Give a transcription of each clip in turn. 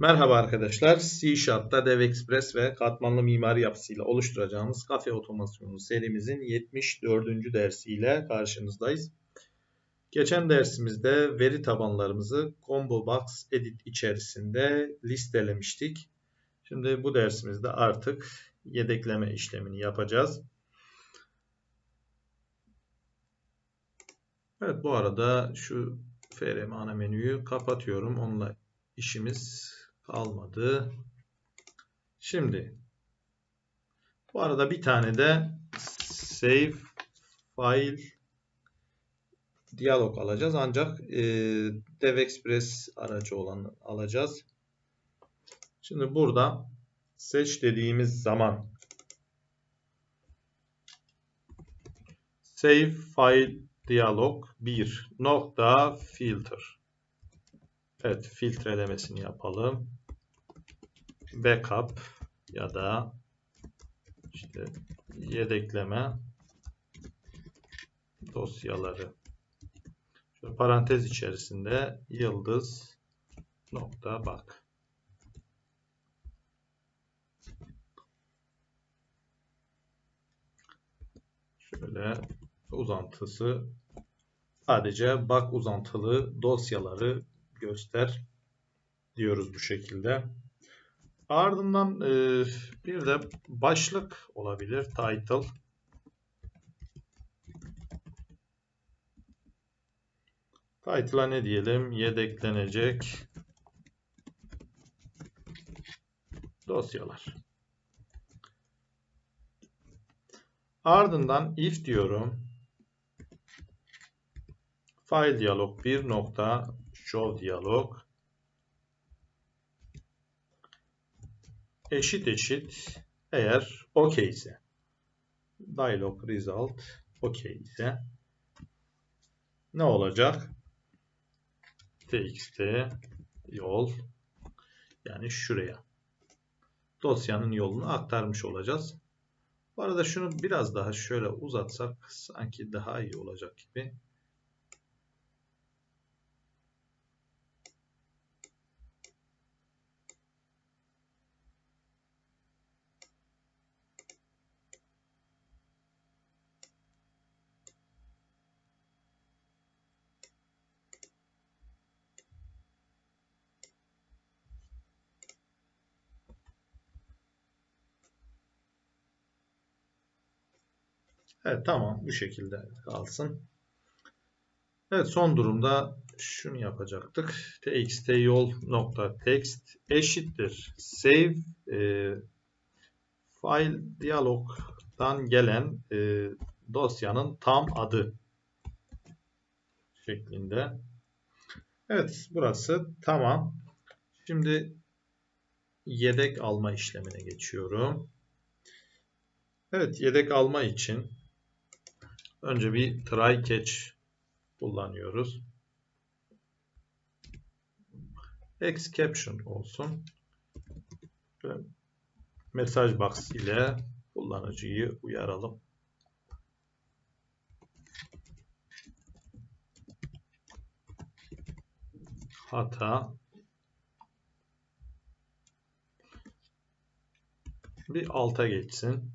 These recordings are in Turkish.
Merhaba arkadaşlar. C Sharp'ta DevExpress ve katmanlı mimari yapısıyla oluşturacağımız kafe otomasyonu serimizin 74. dersiyle karşınızdayız. Geçen dersimizde veri tabanlarımızı Combo Box Edit içerisinde listelemiştik. Şimdi bu dersimizde artık yedekleme işlemini yapacağız. Evet bu arada şu FRM ana menüyü kapatıyorum. Onunla işimiz kalmadı. Şimdi bu arada bir tane de save file diyalog alacağız. Ancak e, DevExpress aracı olan alacağız. Şimdi burada seç dediğimiz zaman save file diyalog 1 nokta filter Evet filtrelemesini yapalım. Backup ya da işte yedekleme dosyaları. Şöyle parantez içerisinde yıldız nokta bak. Şöyle uzantısı sadece bak uzantılı dosyaları göster diyoruz bu şekilde. Ardından e, bir de başlık olabilir. Title. Title'a ne diyelim? Yedeklenecek dosyalar. Ardından if diyorum. File diyalog 1 nokta show diyalog eşit eşit eğer OK ise dialog result OK ise ne olacak? txt yol yani şuraya dosyanın yolunu aktarmış olacağız. Bu arada şunu biraz daha şöyle uzatsak sanki daha iyi olacak gibi. Evet tamam bu şekilde kalsın. Evet son durumda şunu yapacaktık. txt yol nokta text eşittir save e, file diyalogdan gelen e, dosyanın tam adı şeklinde. Evet burası tamam. Şimdi yedek alma işlemine geçiyorum. Evet yedek alma için Önce bir try catch kullanıyoruz. Exception olsun. mesaj box ile kullanıcıyı uyaralım. Hata bir alta geçsin.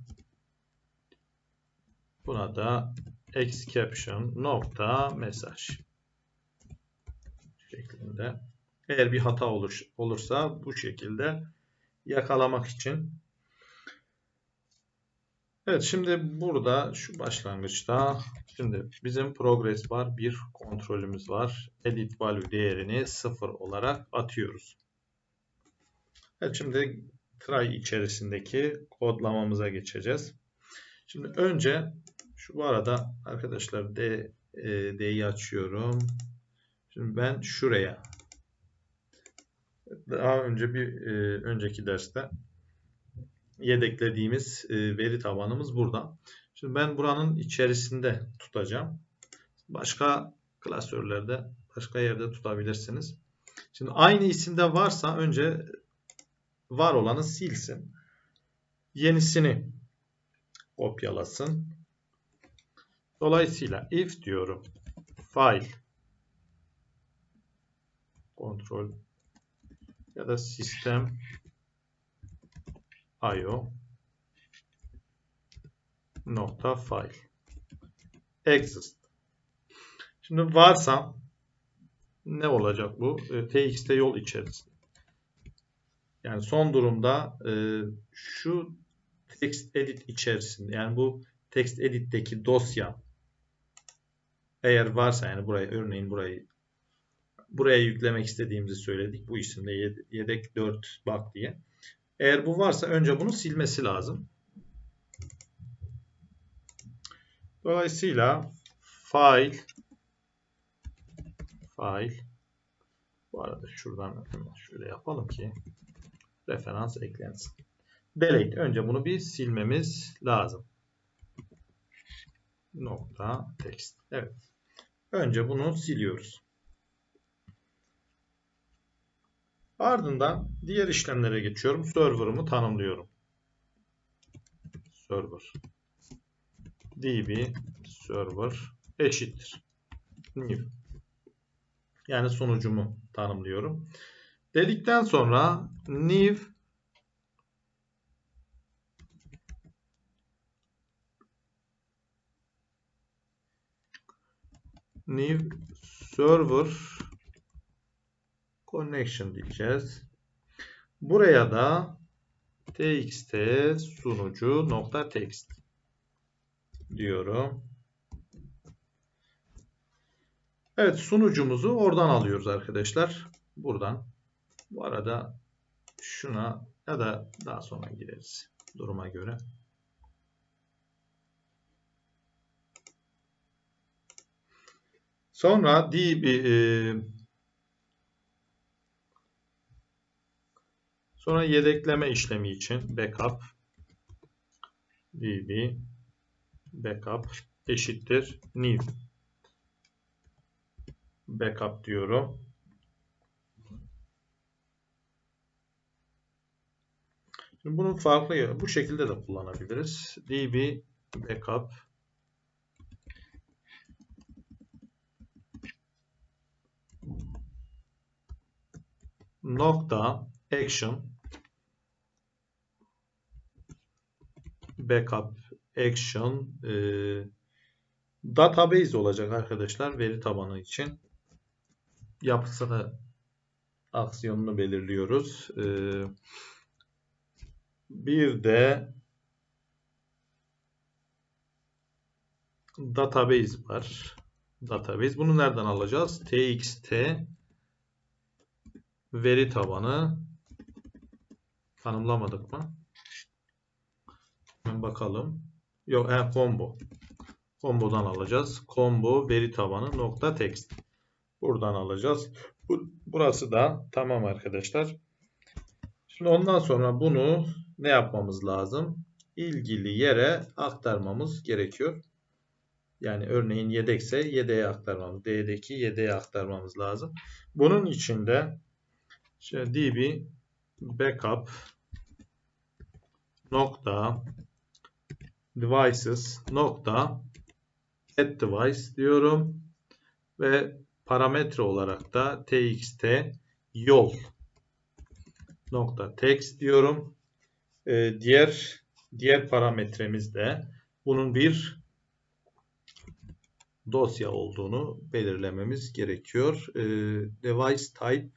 Buna da exception nokta mesaj şeklinde. Eğer bir hata olur, olursa bu şekilde yakalamak için. Evet şimdi burada şu başlangıçta şimdi bizim progress var bir kontrolümüz var. Edit value değerini sıfır olarak atıyoruz. Evet şimdi try içerisindeki kodlamamıza geçeceğiz. Şimdi önce şu bu arada arkadaşlar D, e, D'yi açıyorum. Şimdi ben şuraya daha önce bir e, önceki derste yedeklediğimiz e, veri tabanımız burada. Şimdi ben buranın içerisinde tutacağım. Başka klasörlerde başka yerde tutabilirsiniz. Şimdi aynı isimde varsa önce var olanı silsin. Yenisini kopyalasın. Dolayısıyla if diyorum file kontrol ya da sistem io nokta file exist. Şimdi varsa ne olacak bu? E, txt yol içerisinde. Yani son durumda e, şu text edit içerisinde yani bu text edit'teki dosya eğer varsa yani buraya örneğin burayı buraya yüklemek istediğimizi söyledik. Bu isimde yedek 4 bak diye. Eğer bu varsa önce bunu silmesi lazım. Dolayısıyla file file bu arada şuradan şöyle yapalım ki referans eklensin. Delete. Önce bunu bir silmemiz lazım. Nokta text. Evet. Önce bunu siliyoruz. Ardından diğer işlemlere geçiyorum. Server'ımı tanımlıyorum. Server db server eşittir new yani sonucumu tanımlıyorum. Dedikten sonra new new server connection diyeceğiz. Buraya da txt sunucu nokta text diyorum. Evet sunucumuzu oradan alıyoruz arkadaşlar. Buradan. Bu arada şuna ya da daha sonra gireriz duruma göre. Sonra db e, sonra yedekleme işlemi için backup db backup eşittir new backup diyorum. Şimdi bunu farklı bu şekilde de kullanabiliriz. db backup nokta action backup action e, database olacak arkadaşlar veri tabanı için yapısını aksiyonunu belirliyoruz. E, bir de database var. Database. Bunu nereden alacağız? txt veri tabanı tanımlamadık mı? Hemen bakalım. Yok, e, combo. Combo'dan alacağız. Combo veri tabanı nokta text. Buradan alacağız. Bu, burası da tamam arkadaşlar. Şimdi ondan sonra bunu ne yapmamız lazım? İlgili yere aktarmamız gerekiyor. Yani örneğin yedekse yedeğe aktarmamız, D'deki yedeğe aktarmamız lazım. Bunun için de işte db backup nokta devices nokta add device diyorum ve parametre olarak da txt yol nokta text diyorum. Ee, diğer diğer parametremiz de bunun bir dosya olduğunu belirlememiz gerekiyor. Ee, device type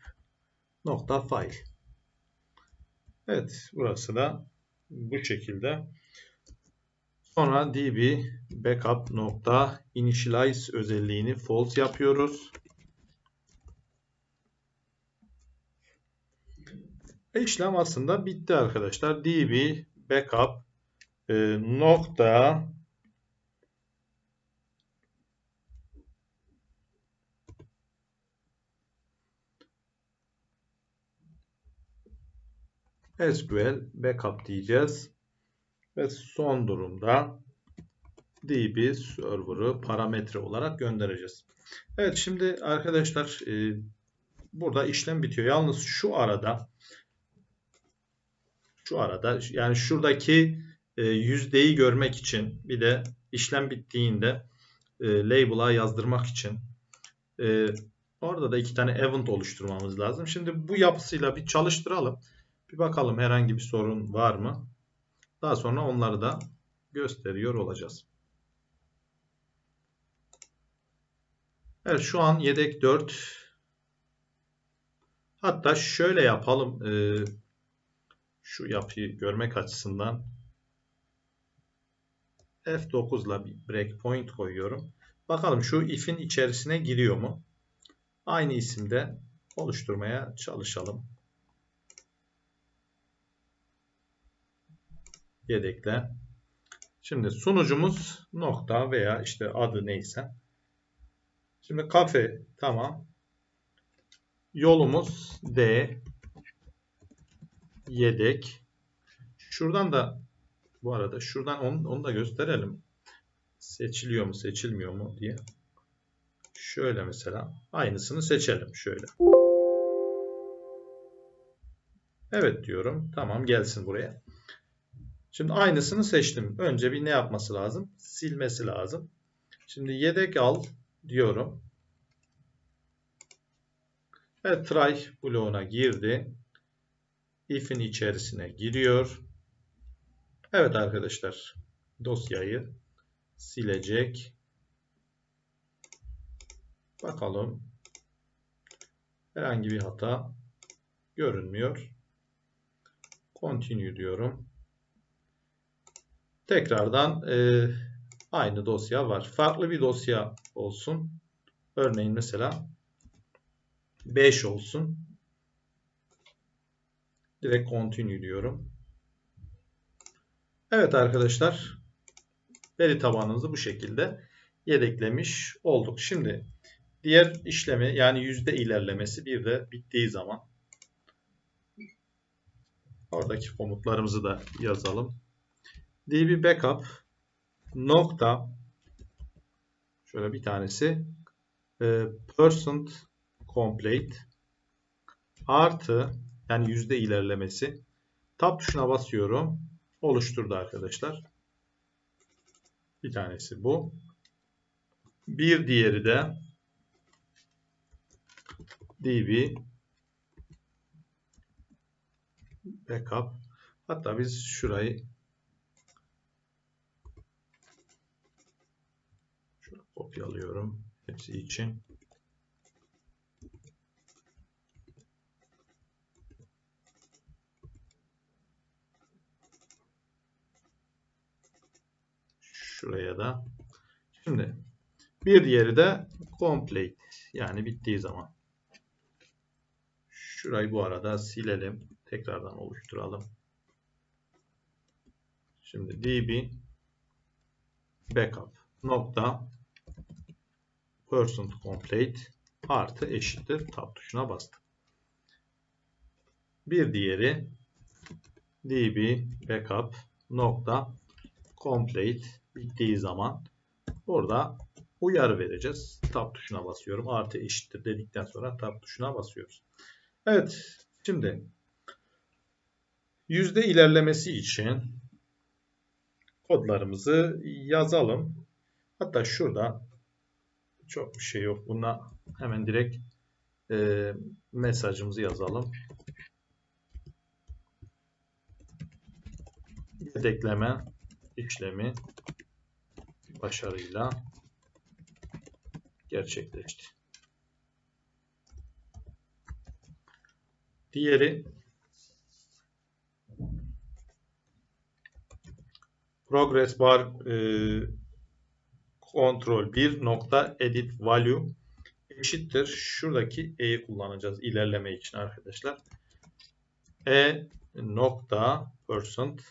nokta file. Evet burası da bu şekilde. Sonra db backup nokta initialize özelliğini false yapıyoruz. İşlem aslında bitti arkadaşlar. db backup e, nokta SQL backup diyeceğiz. Ve son durumda DB server'ı parametre olarak göndereceğiz. Evet şimdi arkadaşlar e, burada işlem bitiyor. Yalnız şu arada şu arada yani şuradaki e, yüzdeyi görmek için bir de işlem bittiğinde e, label'a yazdırmak için e, Orada da iki tane event oluşturmamız lazım. Şimdi bu yapısıyla bir çalıştıralım. Bir bakalım herhangi bir sorun var mı? Daha sonra onları da gösteriyor olacağız. Evet şu an yedek 4. Hatta şöyle yapalım. Ee, şu yapıyı görmek açısından F9 ile bir breakpoint koyuyorum. Bakalım şu if'in içerisine giriyor mu? Aynı isimde oluşturmaya çalışalım. Yedekle. Şimdi sunucumuz nokta veya işte adı neyse. Şimdi kafe tamam. Yolumuz D. Yedek. Şuradan da bu arada şuradan onu, onu da gösterelim. Seçiliyor mu seçilmiyor mu diye. Şöyle mesela aynısını seçelim şöyle. Evet diyorum. Tamam gelsin buraya. Şimdi aynısını seçtim. Önce bir ne yapması lazım? Silmesi lazım. Şimdi yedek al diyorum. Evet try bloğuna girdi. If'in içerisine giriyor. Evet arkadaşlar dosyayı silecek. Bakalım. Herhangi bir hata görünmüyor. Continue diyorum. Tekrardan e, aynı dosya var. Farklı bir dosya olsun. Örneğin mesela 5 olsun. Direkt continue diyorum. Evet arkadaşlar. Veri tabanımızı bu şekilde yedeklemiş olduk. Şimdi diğer işlemi yani yüzde ilerlemesi bir de bittiği zaman oradaki komutlarımızı da yazalım. Db backup nokta şöyle bir tanesi e, percent complete artı yani yüzde ilerlemesi tab tuşuna basıyorum oluşturdu arkadaşlar. Bir tanesi bu. Bir diğeri de db backup. Hatta biz şurayı şöyle kopyalıyorum hepsi için. Şuraya da. Şimdi bir diğeri de complete yani bittiği zaman. Şurayı bu arada silelim. Tekrardan oluşturalım. Şimdi db backup nokta percent complete artı eşittir tab tuşuna bastım. Bir diğeri db backup nokta complete bittiği zaman burada uyarı vereceğiz. Tab tuşuna basıyorum. Artı eşittir dedikten sonra tab tuşuna basıyoruz. Evet. Şimdi yüzde ilerlemesi için kodlarımızı yazalım. Hatta şurada çok bir şey yok. Buna hemen direkt e, mesajımızı yazalım. Yedekleme işlemi başarıyla gerçekleşti. Diğeri progress bar e, control 1 nokta edit value eşittir. Şuradaki e'yi kullanacağız ilerleme için arkadaşlar. e nokta percent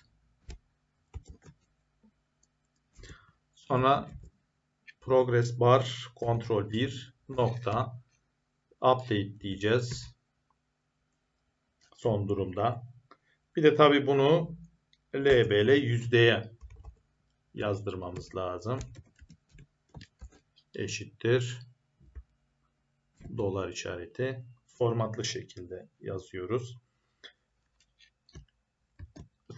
sonra progress bar control 1 nokta update diyeceğiz son durumda. Bir de tabi bunu LBL yüzdeye yazdırmamız lazım. Eşittir dolar işareti formatlı şekilde yazıyoruz.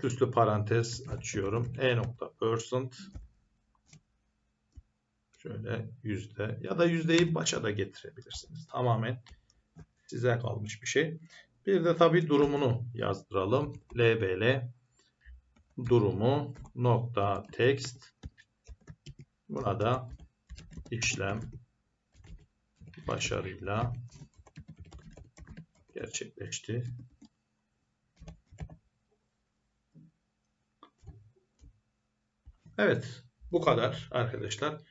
Süslü parantez açıyorum. E nokta percent Şöyle yüzde ya da yüzdeyi başa da getirebilirsiniz. Tamamen size kalmış bir şey. Bir de tabi durumunu yazdıralım. LBL durumu nokta text burada işlem başarıyla gerçekleşti. Evet, bu kadar arkadaşlar.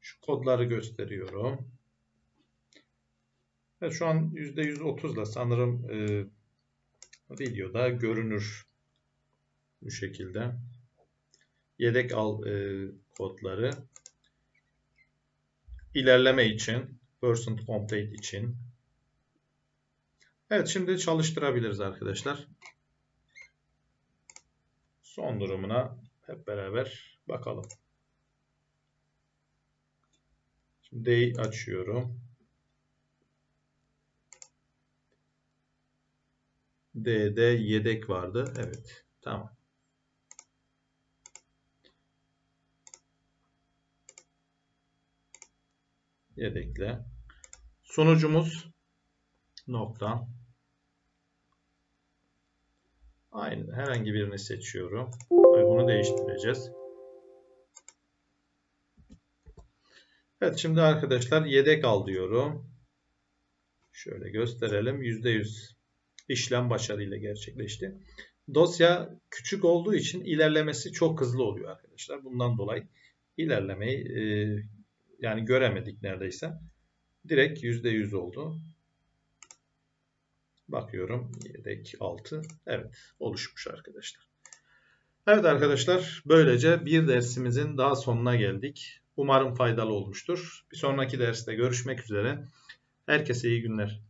Şu kodları gösteriyorum. Evet, şu an %130 ile sanırım e, videoda görünür bu şekilde. Yedek al e, kodları ilerleme için, percent complete için. Evet, şimdi çalıştırabiliriz arkadaşlar. Son durumuna hep beraber bakalım. Şimdi D'yi açıyorum. D'de yedek vardı. Evet. Tamam. Yedekle. Sonucumuz nokta. Aynı. Herhangi birini seçiyorum. Ve bunu değiştireceğiz. Evet şimdi arkadaşlar yedek al diyorum. Şöyle gösterelim. %100 işlem başarıyla gerçekleşti. Dosya küçük olduğu için ilerlemesi çok hızlı oluyor arkadaşlar. Bundan dolayı ilerlemeyi e, yani göremedik neredeyse. Direkt %100 oldu. Bakıyorum yedek 6. Evet oluşmuş arkadaşlar. Evet arkadaşlar böylece bir dersimizin daha sonuna geldik. Umarım faydalı olmuştur. Bir sonraki derste görüşmek üzere. Herkese iyi günler.